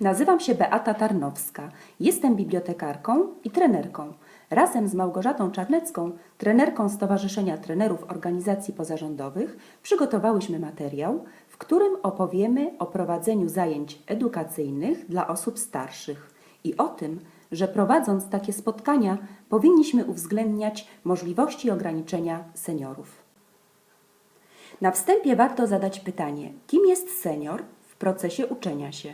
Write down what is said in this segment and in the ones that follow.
Nazywam się Beata Tarnowska. Jestem bibliotekarką i trenerką. Razem z Małgorzatą Czarnecką, trenerką Stowarzyszenia Trenerów Organizacji Pozarządowych, przygotowałyśmy materiał, w którym opowiemy o prowadzeniu zajęć edukacyjnych dla osób starszych i o tym, że prowadząc takie spotkania powinniśmy uwzględniać możliwości ograniczenia seniorów. Na wstępie warto zadać pytanie, kim jest senior w procesie uczenia się?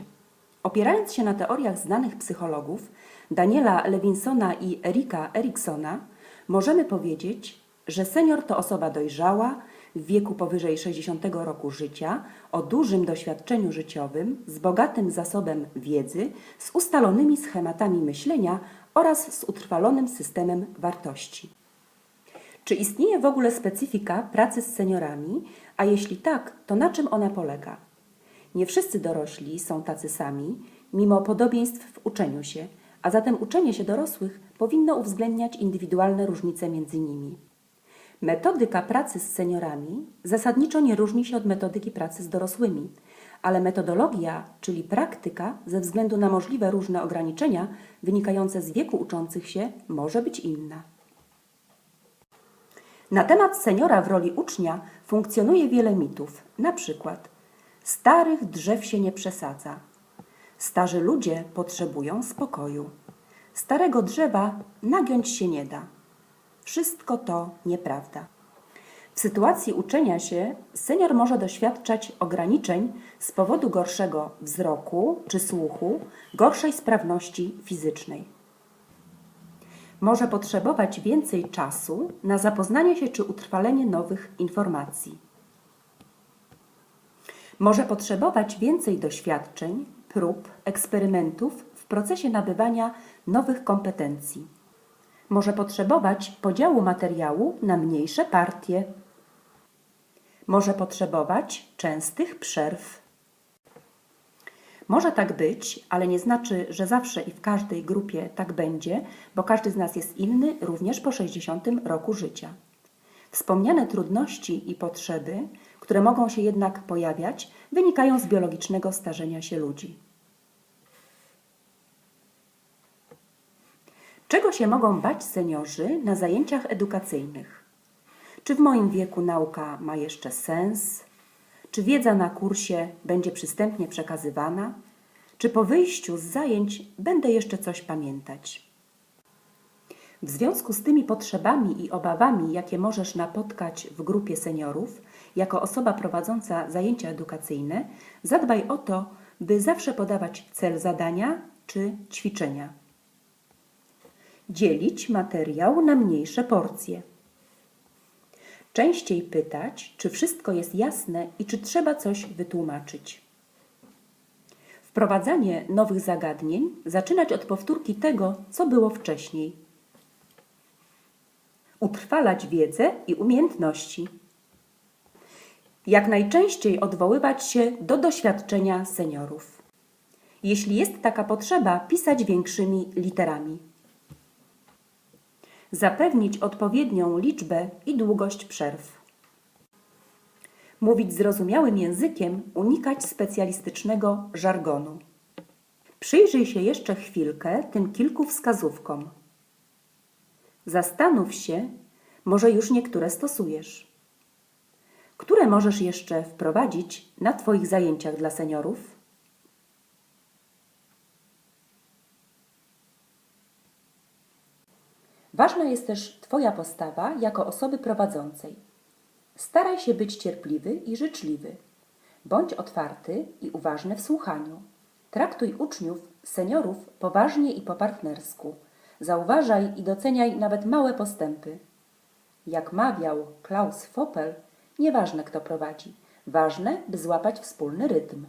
Opierając się na teoriach znanych psychologów Daniela Lewinsona i Erika Eriksona, możemy powiedzieć, że senior to osoba dojrzała, w wieku powyżej 60 roku życia, o dużym doświadczeniu życiowym, z bogatym zasobem wiedzy, z ustalonymi schematami myślenia oraz z utrwalonym systemem wartości. Czy istnieje w ogóle specyfika pracy z seniorami, a jeśli tak, to na czym ona polega? Nie wszyscy dorośli są tacy sami, mimo podobieństw w uczeniu się, a zatem uczenie się dorosłych powinno uwzględniać indywidualne różnice między nimi. Metodyka pracy z seniorami zasadniczo nie różni się od metodyki pracy z dorosłymi, ale metodologia, czyli praktyka, ze względu na możliwe różne ograniczenia wynikające z wieku uczących się, może być inna. Na temat seniora w roli ucznia funkcjonuje wiele mitów, na przykład starych drzew się nie przesadza, starzy ludzie potrzebują spokoju, starego drzewa nagiąć się nie da. Wszystko to nieprawda. W sytuacji uczenia się senior może doświadczać ograniczeń z powodu gorszego wzroku czy słuchu, gorszej sprawności fizycznej. Może potrzebować więcej czasu na zapoznanie się czy utrwalenie nowych informacji. Może potrzebować więcej doświadczeń, prób, eksperymentów w procesie nabywania nowych kompetencji. Może potrzebować podziału materiału na mniejsze partie. Może potrzebować częstych przerw. Może tak być, ale nie znaczy, że zawsze i w każdej grupie tak będzie, bo każdy z nas jest inny również po 60 roku życia. Wspomniane trudności i potrzeby, które mogą się jednak pojawiać, wynikają z biologicznego starzenia się ludzi. Czego się mogą bać seniorzy na zajęciach edukacyjnych? Czy w moim wieku nauka ma jeszcze sens? Czy wiedza na kursie będzie przystępnie przekazywana? Czy po wyjściu z zajęć będę jeszcze coś pamiętać? W związku z tymi potrzebami i obawami, jakie możesz napotkać w grupie seniorów, jako osoba prowadząca zajęcia edukacyjne, zadbaj o to, by zawsze podawać cel zadania czy ćwiczenia. Dzielić materiał na mniejsze porcje. Częściej pytać, czy wszystko jest jasne i czy trzeba coś wytłumaczyć. Wprowadzanie nowych zagadnień zaczynać od powtórki tego, co było wcześniej. Utrwalać wiedzę i umiejętności. Jak najczęściej odwoływać się do doświadczenia seniorów. Jeśli jest taka potrzeba, pisać większymi literami zapewnić odpowiednią liczbę i długość przerw. Mówić zrozumiałym językiem, unikać specjalistycznego żargonu. Przyjrzyj się jeszcze chwilkę tym kilku wskazówkom. Zastanów się, może już niektóre stosujesz. Które możesz jeszcze wprowadzić na Twoich zajęciach dla seniorów? Ważna jest też Twoja postawa jako osoby prowadzącej. Staraj się być cierpliwy i życzliwy. Bądź otwarty i uważny w słuchaniu. Traktuj uczniów, seniorów poważnie i po partnersku. Zauważaj i doceniaj nawet małe postępy. Jak mawiał Klaus Foppel, nieważne kto prowadzi, ważne, by złapać wspólny rytm.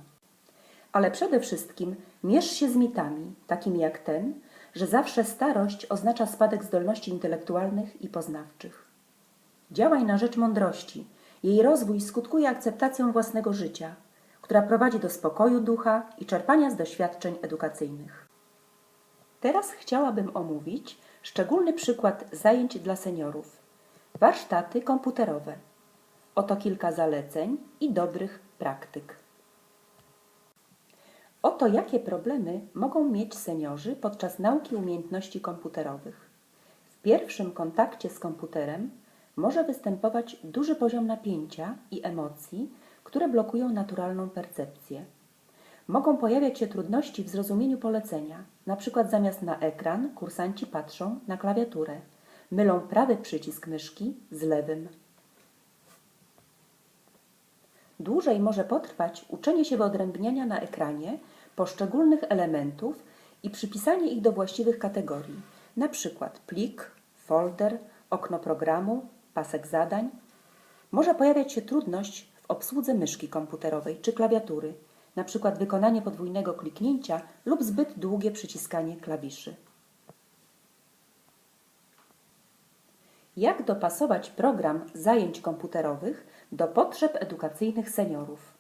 Ale przede wszystkim mierz się z mitami, takimi jak ten, że zawsze starość oznacza spadek zdolności intelektualnych i poznawczych. Działaj na rzecz mądrości. Jej rozwój skutkuje akceptacją własnego życia, która prowadzi do spokoju ducha i czerpania z doświadczeń edukacyjnych. Teraz chciałabym omówić szczególny przykład zajęć dla seniorów warsztaty komputerowe. Oto kilka zaleceń i dobrych praktyk. Oto jakie problemy mogą mieć seniorzy podczas nauki umiejętności komputerowych. W pierwszym kontakcie z komputerem może występować duży poziom napięcia i emocji, które blokują naturalną percepcję. Mogą pojawiać się trudności w zrozumieniu polecenia, przykład zamiast na ekran kursanci patrzą na klawiaturę, mylą prawy przycisk myszki z lewym. Dłużej może potrwać uczenie się wyodrębniania na ekranie poszczególnych elementów i przypisanie ich do właściwych kategorii, przykład plik, folder, okno programu, pasek zadań. Może pojawiać się trudność w obsłudze myszki komputerowej czy klawiatury, przykład wykonanie podwójnego kliknięcia lub zbyt długie przyciskanie klawiszy. Jak dopasować program zajęć komputerowych do potrzeb edukacyjnych seniorów?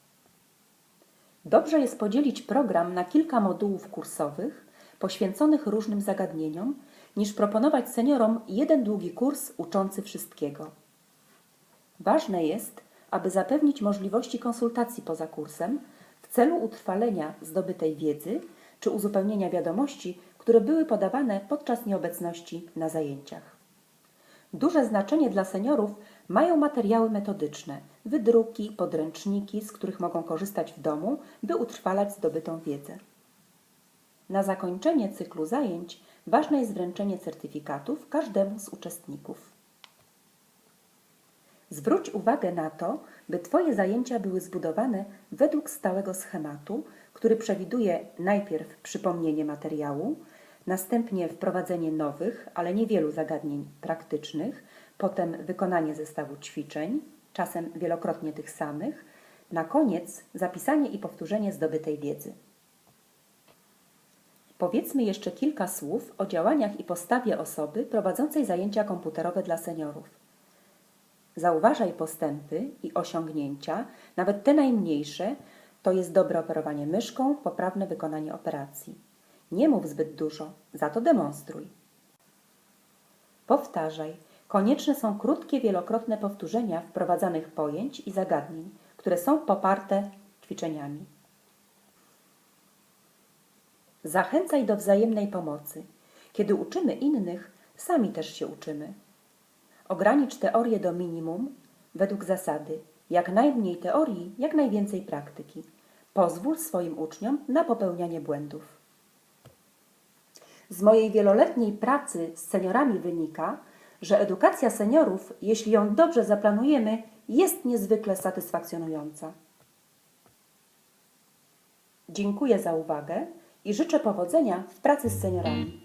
Dobrze jest podzielić program na kilka modułów kursowych poświęconych różnym zagadnieniom, niż proponować seniorom jeden długi kurs uczący wszystkiego. Ważne jest, aby zapewnić możliwości konsultacji poza kursem w celu utrwalenia zdobytej wiedzy czy uzupełnienia wiadomości, które były podawane podczas nieobecności na zajęciach. Duże znaczenie dla seniorów mają materiały metodyczne, wydruki, podręczniki, z których mogą korzystać w domu, by utrwalać zdobytą wiedzę. Na zakończenie cyklu zajęć ważne jest wręczenie certyfikatów każdemu z uczestników. Zwróć uwagę na to, by Twoje zajęcia były zbudowane według stałego schematu, który przewiduje najpierw przypomnienie materiału, następnie wprowadzenie nowych, ale niewielu zagadnień praktycznych, potem wykonanie zestawu ćwiczeń, czasem wielokrotnie tych samych, na koniec zapisanie i powtórzenie zdobytej wiedzy. Powiedzmy jeszcze kilka słów o działaniach i postawie osoby prowadzącej zajęcia komputerowe dla seniorów. Zauważaj postępy i osiągnięcia, nawet te najmniejsze, to jest dobre operowanie myszką, poprawne wykonanie operacji. Nie mów zbyt dużo, za to demonstruj. Powtarzaj. Konieczne są krótkie, wielokrotne powtórzenia wprowadzanych pojęć i zagadnień, które są poparte ćwiczeniami. Zachęcaj do wzajemnej pomocy. Kiedy uczymy innych, sami też się uczymy. Ogranicz teorię do minimum według zasady jak najmniej teorii, jak najwięcej praktyki. Pozwól swoim uczniom na popełnianie błędów. Z mojej wieloletniej pracy z seniorami wynika, że edukacja seniorów, jeśli ją dobrze zaplanujemy, jest niezwykle satysfakcjonująca. Dziękuję za uwagę i życzę powodzenia w pracy z seniorami.